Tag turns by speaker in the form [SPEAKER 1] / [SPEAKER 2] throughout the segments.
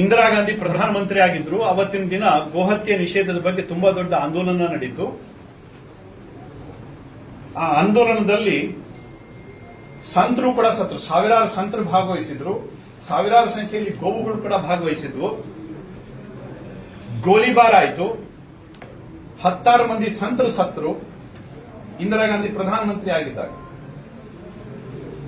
[SPEAKER 1] ಇಂದಿರಾ ಗಾಂಧಿ ಪ್ರಧಾನಮಂತ್ರಿ ಆಗಿದ್ರು. ಅವತ್ತಿನ ದಿನ ಗೋಹತ್ಯೆ ನಿಷೇಧದ ಬಗ್ಗೆ ತುಂಬಾ ದೊಡ್ಡ ಆಂದೋಲನ ನಡೀತು. ಆ ಆಂದೋಲನದಲ್ಲಿ ಸಂತರು ಕೂಡ ಸತ್ರು, ಸಾವಿರಾರು ಸಂತರು ಭಾಗವಹಿಸಿದ್ರು. ಸಾವಿರಾರು ಸಂಖ್ಯೆಯಲ್ಲಿ ಗೋವುಗಳು ಕೂಡ ಭಾಗವಹಿಸಿದ್ವು. ಗೋಲಿಬಾರ್ ಆಯಿತು. ಹತ್ತಾರು ಮಂದಿ ಸಂತರು ಸತ್ರು ಇಂದಿರಾ ಗಾಂಧಿ ಪ್ರಧಾನಮಂತ್ರಿ ಆಗಿದ್ದಾಗ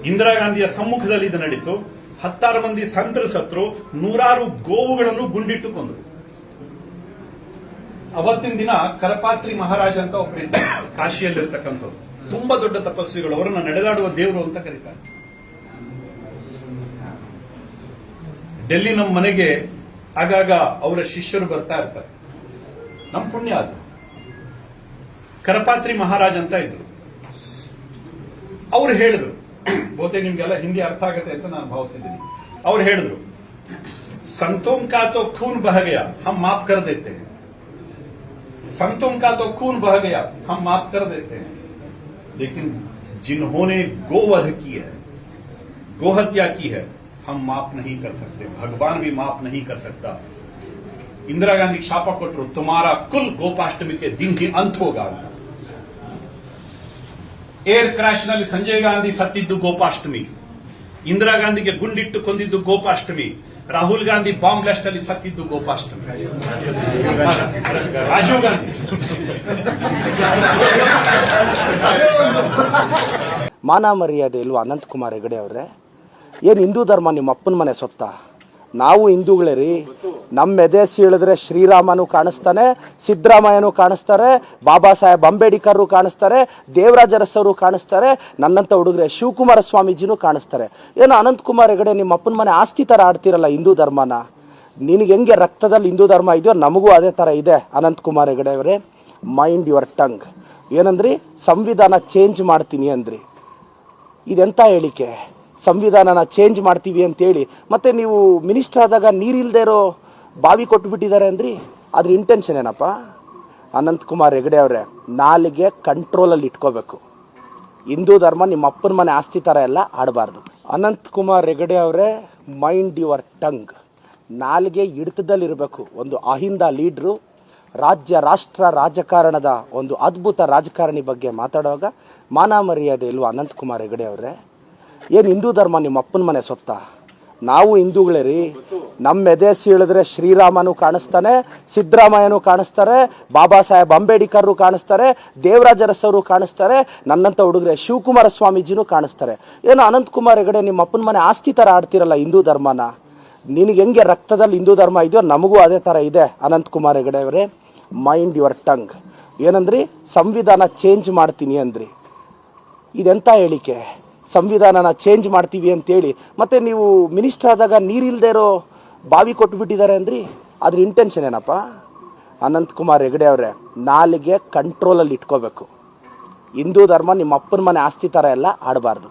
[SPEAKER 1] ಇಂದಿರಾ ಗಾಂಧಿಯ ಸಮ್ಮುಖದಲ್ಲಿ ಇದು ನಡೀತು. ಹತ್ತಾರು ಮಂದಿ ಸಂತರು ಸತ್ರು ನೂರಾರು ಗೋವುಗಳನ್ನು ಗುಂಡಿಟ್ಟು ಕೊಂದರು ಅವತ್ತಿನ ದಿನ ಕರಪಾತ್ರಿ ಮಹಾರಾಜ ಅಂತ ಒಬ್ಬರಿಂದ ಕಾಶಿಯಲ್ಲಿರ್ತಕ್ಕಂಥವ್ರು. ತುಂಬಾ ದೊಡ್ಡ ತಪಸ್ವಿಗಳು, ಅವರನ್ನ ನಡೆದಾಡುವ ದೇವರು ಅಂತ ಕರೀತಾರೆ. ಡೆಲ್ಲಿ ನಮ್ಮ ಮನೆಗೆ ಆಗಾಗ ಅವರ ಶಿಷ್ಯರು ಬರ್ತಾ ಇರ್ತಾರೆ. ನಮ್ಮ ಪುಣ್ಯ ಅದು. ಕರಪಾತ್ರಿ ಮಹಾರಾಜ್ ಅಂತ ಇದ್ರು. ಅವ್ರು ಹೇಳಿದ್ರು ಬಹುತೇಕ ನಿಮ್ಗೆಲ್ಲ ಹಿಂದಿ ಅರ್ಥ ಆಗತ್ತೆ ಅಂತ ನಾನು ಭಾವಿಸಿದ್ದೀನಿ ಅವ್ರು ಹೇಳಿದ್ರು संतों का तो खून बह गया हम माफ कर देते हैं संतों का तो खून बह गया हम माफ कर देते हैं लेकिन जिन्होंने गोवध की है गोहत्या की है हम माफ नहीं कर सकते भगवान भी माफ नहीं कर सकता इंदिरा गांधी शाप ಕೊಟ್ಟರು तुम्हारा कुल गोपाष्टमी के दिन ही अंत होगा ಅಂತ. ಏರ್ ಕ್ರಾಶ್ನಲ್ಲಿ ಸಂಜಯ್ ಗಾಂಧಿ ಸತ್ತಿದ್ದು ಗೋಪಾಷ್ಟಮಿ, ಇಂದಿರಾ ಗಾಂಧಿಗೆ ಗುಂಡಿಟ್ಟು ಕೊಂದಿದ್ದು ಗೋಪಾಷ್ಟಮಿ, ರಾಹುಲ್ ಗಾಂಧಿ ಬಾಂಬ್ ಬ್ಲಾಸ್ಟ್ ಅಲ್ಲಿ ಸತ್ತಿದ್ದು ಗೋಪಾಷ್ಟಮಿ. ರಾಜೀವ್ ಗಾಂಧಿ.
[SPEAKER 2] ಮಾನ ಮರ್ಯಾದೆ ಇಲ್ವಾ ಅನಂತಕುಮಾರ್ ಹೆಗಡೆ ಅವರೇ? ಏನು ಹಿಂದೂ ಧರ್ಮ ನಿಮ್ಮ ಅಪ್ಪನ ಮನೆ ಸೊತ್ತ? ನಾವು ಹಿಂದೂಗಳೇ ರೀ. ನಮ್ಮ ಎದೆ ಸೀಳಿದ್ರೆ ಶ್ರೀರಾಮನು ಕಾಣಿಸ್ತಾನೆ, ಸಿದ್ದರಾಮಯ್ಯನು ಕಾಣಿಸ್ತಾರೆ, ಬಾಬಾ ಸಾಹೇಬ್ ಅಂಬೇಡ್ಕರ್ ಕಾಣಿಸ್ತಾರೆ ದೇವರಾಜ ಅರಸರು ಕಾಣಿಸ್ತಾರೆ, ನನ್ನಂತ ಹುಡುಗರೆ ಶಿವಕುಮಾರ ಸ್ವಾಮೀಜಿನೂ ಕಾಣಿಸ್ತಾರೆ. ಏನು ಅನಂತಕುಮಾರ್ ಹೆಗಡೆ ನಿಮ್ಮ ಅಪ್ಪನ ಮನೆ ಆಸ್ತಿ ಥರ ಆಡ್ತಿರಲ್ಲ ಹಿಂದೂ ಧರ್ಮನ? ನಿನಗೆ ಹೆಂಗೆ ರಕ್ತದಲ್ಲಿ ಹಿಂದೂ ಧರ್ಮ ಇದೆಯೋ ನಮಗೂ ಅದೇ ಥರ ಇದೆ, ಅನಂತಕುಮಾರ್ ಹೆಗಡೆ ಅವರೇ. ಮೈಂಡ್ ಯುವರ್ ಟಂಗ್ ಏನಂದ್ರಿ? ಸಂವಿಧಾನ ಚೇಂಜ್ ಮಾಡ್ತೀನಿ ಅಂದ್ರಿ. ಇದೆಂಥ ಹೇಳಿಕೆ? ಸಂವಿಧಾನನ ಚೇಂಜ್ ಮಾಡ್ತೀವಿ ಅಂತೇಳಿ. ಮತ್ತು ನೀವು ಮಿನಿಸ್ಟರ್ ಆದಾಗ ನೀರಿಲ್ದೇ ಇರೋ ಬಾವಿ ಕೊಟ್ಬಿಟ್ಟಿದ್ದಾರೆ ಅಂದ್ರಿ, ಅದ್ರ ಇಂಟೆನ್ಷನ್ ಏನಪ್ಪ? ಅನಂತಕುಮಾರ್ ಹೆಗಡೆ ಅವರೇ, ನಾಲಿಗೆ ಕಂಟ್ರೋಲಲ್ಲಿ ಇಟ್ಕೋಬೇಕು. ಹಿಂದೂ ಧರ್ಮ ನಿಮ್ಮ ಅಪ್ಪನ ಮನೆ ಆಸ್ತಿ ಥರ ಎಲ್ಲ ಆಡಬಾರ್ದು. ಅನಂತಕುಮಾರ್ ಹೆಗಡೆ ಅವರೇ ಮೈಂಡ್ ಯುವರ್ ಟಂಗ್ ನಾಲಿಗೆ ಹಿಡಿತದಲ್ಲಿರಬೇಕು ಒಂದು ಅಹಿಂದ ಲೀಡ್ರು ರಾಜ್ಯ, ರಾಷ್ಟ್ರ ರಾಜಕಾರಣದ ಒಂದು ಅದ್ಭುತ ರಾಜಕಾರಣಿ ಬಗ್ಗೆ ಮಾತಾಡುವಾಗ ಮಾನ ಮರ್ಯಾದೆ ಇಲ್ವಾ ಅನಂತಕುಮಾರ್ ಹೆಗಡೆ ಅವರೇ? ಏನು ಹಿಂದೂ ಧರ್ಮ ನಿಮ್ಮ ಅಪ್ಪನ ಮನೆ ಸೊತ್ತ? ನಾವು ಹಿಂದೂಗಳೇ ರೀ. ನಮ್ಮ ಎದೆ ಸೀಳಿದ್ರೆ ಶ್ರೀರಾಮನು ಕಾಣಿಸ್ತಾನೆ, ಸಿದ್ದರಾಮಯ್ಯನು ಕಾಣಿಸ್ತಾರೆ, ಬಾಬಾ ಸಾಹೇಬ್ ಅಂಬೇಡ್ಕರ್ ಕಾಣಿಸ್ತಾರೆ ದೇವರಾಜ ಅರಸವರು ಕಾಣಿಸ್ತಾರೆ ನನ್ನಂಥ ಹುಡುಗರೆ ಶಿವಕುಮಾರ ಸ್ವಾಮೀಜಿನೂ ಕಾಣಿಸ್ತಾರೆ. ಏನು ಅನಂತಕುಮಾರ್ ಹೆಗಡೆ ನಿಮ್ಮ ಅಪ್ಪನ ಮನೆ ಆಸ್ತಿ ಥರ ಆಡ್ತಿರಲ್ಲ ಹಿಂದೂ ಧರ್ಮನ? ನಿನಗೆ ಹೆಂಗೆ ರಕ್ತದಲ್ಲಿ ಹಿಂದೂ ಧರ್ಮ ಇದೆಯೋ ನಮಗೂ ಅದೇ ಥರ ಇದೆ, ಅನಂತಕುಮಾರ್ ಹೆಗಡೆ ಅವರೇ. ಮೈಂಡ್ ಯುವರ್ ಟಂಗ್ ಏನಂದ್ರಿ? ಸಂವಿಧಾನ ಚೇಂಜ್ ಮಾಡ್ತೀನಿ ಅಂದ್ರಿ. ಇದೆಂಥ ಹೇಳಿಕೆ? ಸಂವಿಧಾನನ ಚೇಂಜ್ ಮಾಡ್ತೀವಿ ಅಂತೇಳಿ. ಮತ್ತು ನೀವು ಮಿನಿಸ್ಟರ್ ಆದಾಗ ನೀರಿಲ್ದೇ ಇರೋ ಬಾವಿ ಕೊಟ್ಬಿಟ್ಟಿದ್ದಾರೆ ಅಂದ್ರಿ? ಅದ್ರ ಇಂಟೆನ್ಷನ್ ಏನಪ್ಪ? ಅನಂತಕುಮಾರ್ ಹೆಗಡೆ ಅವರೇ, ನಾಲಿಗೆ ಕಂಟ್ರೋಲಲ್ಲಿ ಇಟ್ಕೋಬೇಕು. ಹಿಂದೂ ಧರ್ಮ ನಿಮ್ಮ ಅಪ್ಪನ ಮನೆ ಆಸ್ತಿ ಥರ ಎಲ್ಲ ಆಡಬಾರ್ದು.